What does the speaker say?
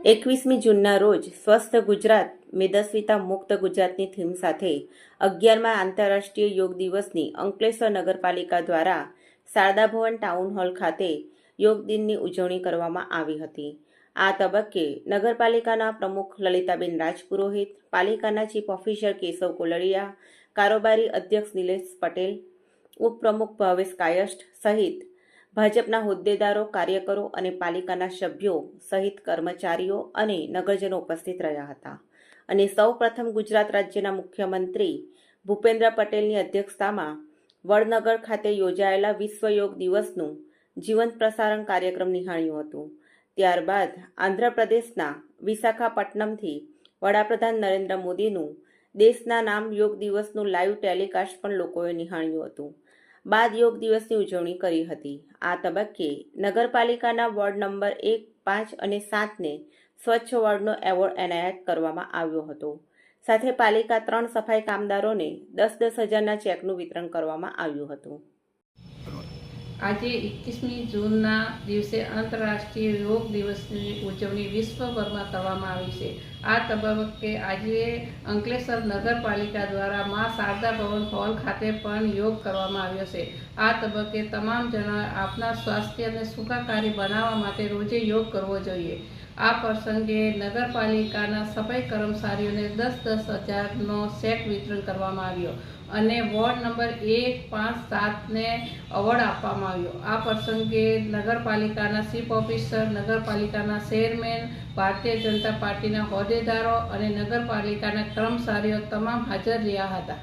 એકવીસમી જૂનના રોજ સ્વસ્થ ગુજરાત, મેદસ્વીતા મુક્ત ગુજરાતની થીમ સાથે અગિયારમા આંતરરાષ્ટ્રીય યોગ દિવસની અંકલેશ્વર નગરપાલિકા દ્વારા શારદા ભવન ટાઉન હોલ ખાતે યોગ દિનની ઉજવણી કરવામાં આવી હતી. આ તબક્કે નગરપાલિકાના પ્રમુખ લલિતાબેન રાજપુરોહિત, પાલિકાના ચીફ ઓફિસર કેશવ કોલડિયા, કારોબારી અધ્યક્ષ નિલેશ પટેલ, ઉપપ્રમુખ ભાવેશ કાયસ્ટ સહિત ભાજપના હોદ્દેદારો, કાર્યકરો અને પાલિકાના સભ્યો સહિત કર્મચારીઓ અને નગરજનો ઉપસ્થિત રહ્યા હતા અને સૌ પ્રથમ ગુજરાત રાજ્યના મુખ્યમંત્રી ભૂપેન્દ્ર પટેલની અધ્યક્ષતામાં વડનગર ખાતે યોજાયેલા વિશ્વ યોગ દિવસનું જીવંત પ્રસારણ કાર્યક્રમ નિહાળ્યું હતું. ત્યારબાદ આંધ્રપ્રદેશના વિશાખાપટ્ટનમથી વડાપ્રધાન નરેન્દ્ર મોદીનું દેશના નામ યોગ દિવસનું લાઈવ ટેલિકાસ્ટ પણ લોકોએ નિહાળ્યું હતું. બાદ યોગ દિવસની ઉજવણી કરી હતી. આ તબક્કે નગરપાલિકાના વોર્ડ નંબર એક, પાંચ અને સાતને સ્વચ્છ વોર્ડનો એવોર્ડ એનાયત કરવામાં આવ્યો હતો. સાથે પાલિકા ત્રણ સફાઈ કામદારોને દસ દસ હજારના ચેકનું વિતરણ કરવામાં આવ્યું હતું. આજે એકવીસમી જૂનના દિવસે આંતરરાષ્ટ્રીય યોગ દિવસની ઉજવણી વિશ્વભરમાં કરવામાં આવી છે. આ તબક્કે આજે અંકલેશ્વર નગરપાલિકા દ્વારા મા શારદા ભવન હોલ ખાતે પણ યોગ કરવામાં આવ્યો છે. આ તબક્કે તમામ જણા આપના સ્વાસ્થ્યને સુખાકારી બનાવવા માટે રોજે યોગ કરવો જોઈએ. આ પ્રસંગે નગરપાલિકાના સફાઈ કર્મચારીઓને દસ દસ હજારનો સેટ વિતરણ કરવામાં આવ્યો અને વોર્ડ નંબર એક, પાંચ સાતને અવોર્ડ આપવામાં આવ્યો. આ પ્રસંગે નગરપાલિકાના ચીફ ઓફિસર, નગરપાલિકાના ચેરમેન, ભારતીય જનતા પાર્ટીના હોદ્દેદારો અને નગરપાલિકાના કર્મચારીઓ તમામ હાજર રહ્યા હતા.